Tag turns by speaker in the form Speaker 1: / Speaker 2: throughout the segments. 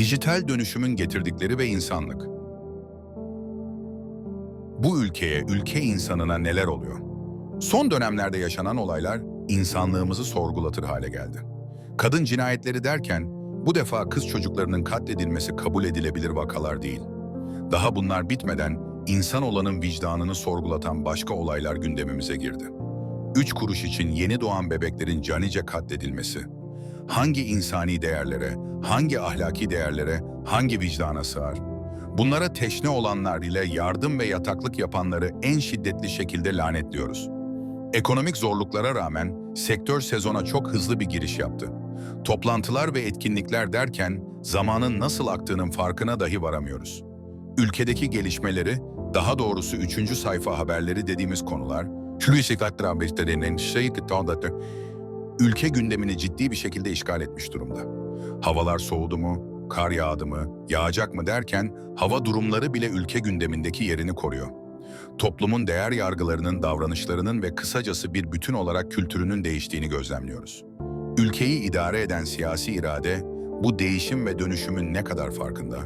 Speaker 1: Dijital dönüşümün getirdikleri ve insanlık. Bu ülkeye, ülke insanına neler oluyor? Son dönemlerde yaşanan olaylar insanlığımızı sorgulatır hale geldi. Kadın cinayetleri derken bu defa kız çocuklarının katledilmesi kabul edilebilir vakalar değil. Daha bunlar bitmeden insan olanın vicdanını sorgulatan başka olaylar gündemimize girdi. Üç kuruş için yeni doğan bebeklerin canice katledilmesi, hangi insani değerlere, hangi ahlaki değerlere, hangi vicdana sığar? Bunlara teşne olanlar ile yardım ve yataklık yapanları en şiddetli şekilde lanetliyoruz. Ekonomik zorluklara rağmen sektör sezona çok hızlı bir giriş yaptı. Toplantılar ve etkinlikler derken zamanın nasıl aktığının farkına dahi varamıyoruz. Ülkedeki gelişmeleri, daha doğrusu üçüncü sayfa haberleri dediğimiz konular, ülke gündemini ciddi bir şekilde işgal etmiş durumda. Havalar soğudu mu, kar yağdı mı, yağacak mı derken hava durumları bile ülke gündemindeki yerini koruyor. Toplumun değer yargılarının, davranışlarının ve kısacası bir bütün olarak kültürünün değiştiğini gözlemliyoruz. Ülkeyi idare eden siyasi irade bu değişim ve dönüşümün ne kadar farkında?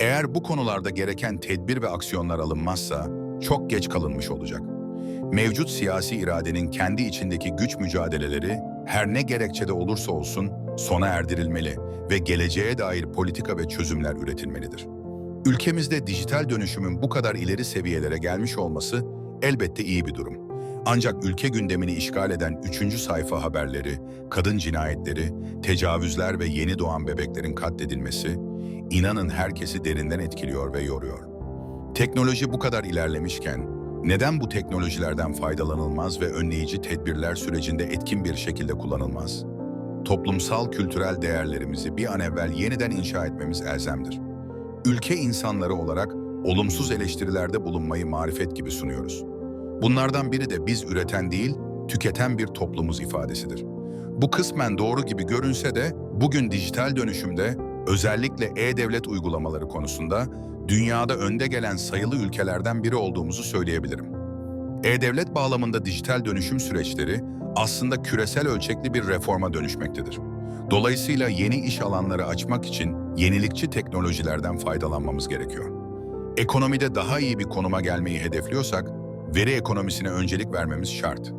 Speaker 1: Eğer bu konularda gereken tedbir ve aksiyonlar alınmazsa çok geç kalınmış olacak. Mevcut siyasi iradenin kendi içindeki güç mücadeleleri her ne gerekçede olursa olsun sona erdirilmeli ve geleceğe dair politika ve çözümler üretilmelidir. Ülkemizde dijital dönüşümün bu kadar ileri seviyelere gelmiş olması elbette iyi bir durum. Ancak ülke gündemini işgal eden üçüncü sayfa haberleri, kadın cinayetleri, tecavüzler ve yeni doğan bebeklerin katledilmesi, inanın herkesi derinden etkiliyor ve yoruyor. Teknoloji bu kadar ilerlemişken, neden bu teknolojilerden faydalanılmaz ve önleyici tedbirler sürecinde etkin bir şekilde kullanılmaz? Toplumsal kültürel değerlerimizi bir an evvel yeniden inşa etmemiz elzemdir. Ülke insanları olarak olumsuz eleştirilerde bulunmayı marifet gibi sunuyoruz. Bunlardan biri de biz üreten değil, tüketen bir toplumuz ifadesidir. Bu kısmen doğru gibi görünse de bugün dijital dönüşümde özellikle e-devlet uygulamaları konusunda dünyada önde gelen sayılı ülkelerden biri olduğumuzu söyleyebilirim. E-devlet bağlamında dijital dönüşüm süreçleri aslında küresel ölçekli bir reforma dönüşmektedir. Dolayısıyla yeni iş alanları açmak için yenilikçi teknolojilerden faydalanmamız gerekiyor. Ekonomide daha iyi bir konuma gelmeyi hedefliyorsak, veri ekonomisine öncelik vermemiz şart.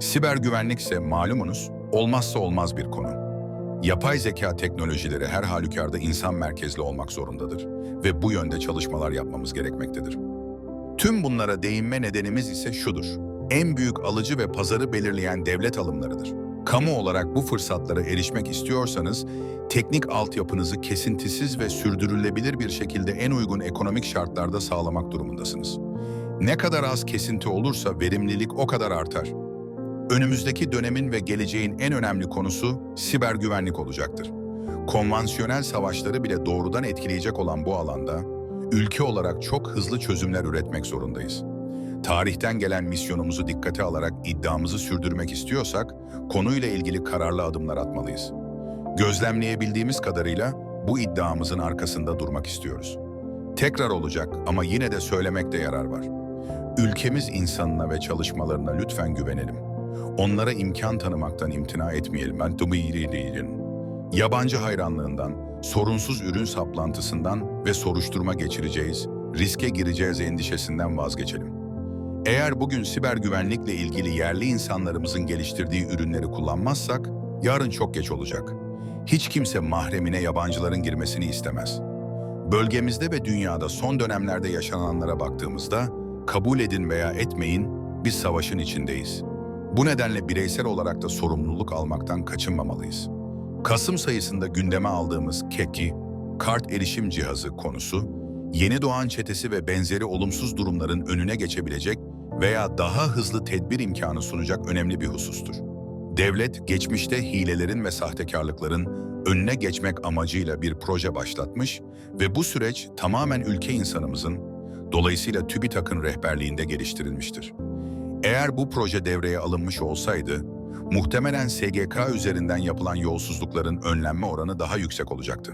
Speaker 1: Siber güvenlik ise malumunuz olmazsa olmaz bir konu. Yapay zeka teknolojileri her halükarda insan merkezli olmak zorundadır ve bu yönde çalışmalar yapmamız gerekmektedir. Tüm bunlara değinme nedenimiz ise şudur. En büyük alıcı ve pazarı belirleyen devlet alımlarıdır. Kamu olarak bu fırsatlara erişmek istiyorsanız, teknik altyapınızı kesintisiz ve sürdürülebilir bir şekilde en uygun ekonomik şartlarda sağlamak durumundasınız. Ne kadar az kesinti olursa verimlilik o kadar artar. Önümüzdeki dönemin ve geleceğin en önemli konusu siber güvenlik olacaktır. Konvansiyonel savaşları bile doğrudan etkileyecek olan bu alanda, ülke olarak çok hızlı çözümler üretmek zorundayız. Tarihten gelen misyonumuzu dikkate alarak iddiamızı sürdürmek istiyorsak, konuyla ilgili kararlı adımlar atmalıyız. Gözlemleyebildiğimiz kadarıyla bu iddiamızın arkasında durmak istiyoruz. Tekrar olacak ama yine de söylemekte yarar var. Ülkemiz insanına ve çalışmalarına lütfen güvenelim. Onlara imkan tanımaktan imtina etmeyelim. Yabancı hayranlığından, sorunsuz ürün saplantısından ve soruşturma geçireceğiz, riske gireceğiz endişesinden vazgeçelim. Eğer bugün siber güvenlikle ilgili yerli insanlarımızın geliştirdiği ürünleri kullanmazsak, yarın çok geç olacak. Hiç kimse mahremine yabancıların girmesini istemez. Bölgemizde ve dünyada son dönemlerde yaşananlara baktığımızda, kabul edin veya etmeyin, biz savaşın içindeyiz. Bu nedenle bireysel olarak da sorumluluk almaktan kaçınmamalıyız. Kasım sayısında gündeme aldığımız KEKİ, kart erişim cihazı konusu, yeni doğan çetesi ve benzeri olumsuz durumların önüne geçebilecek veya daha hızlı tedbir imkanı sunacak önemli bir husustur. Devlet, geçmişte hilelerin ve sahtekarlıkların önüne geçmek amacıyla bir proje başlatmış ve bu süreç tamamen ülke insanımızın, dolayısıyla TÜBİTAK'ın rehberliğinde geliştirilmiştir. Eğer bu proje devreye alınmış olsaydı, muhtemelen SGK üzerinden yapılan yolsuzlukların önlenme oranı daha yüksek olacaktı.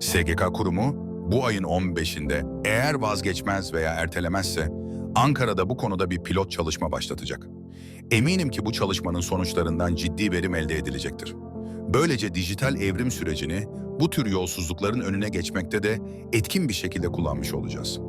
Speaker 1: SGK kurumu bu ayın 15'inde eğer vazgeçmez veya ertelemezse Ankara'da bu konuda bir pilot çalışma başlatacak. Eminim ki bu çalışmanın sonuçlarından ciddi verim elde edilecektir. Böylece dijital evrim sürecini bu tür yolsuzlukların önüne geçmekte de etkin bir şekilde kullanmış olacağız.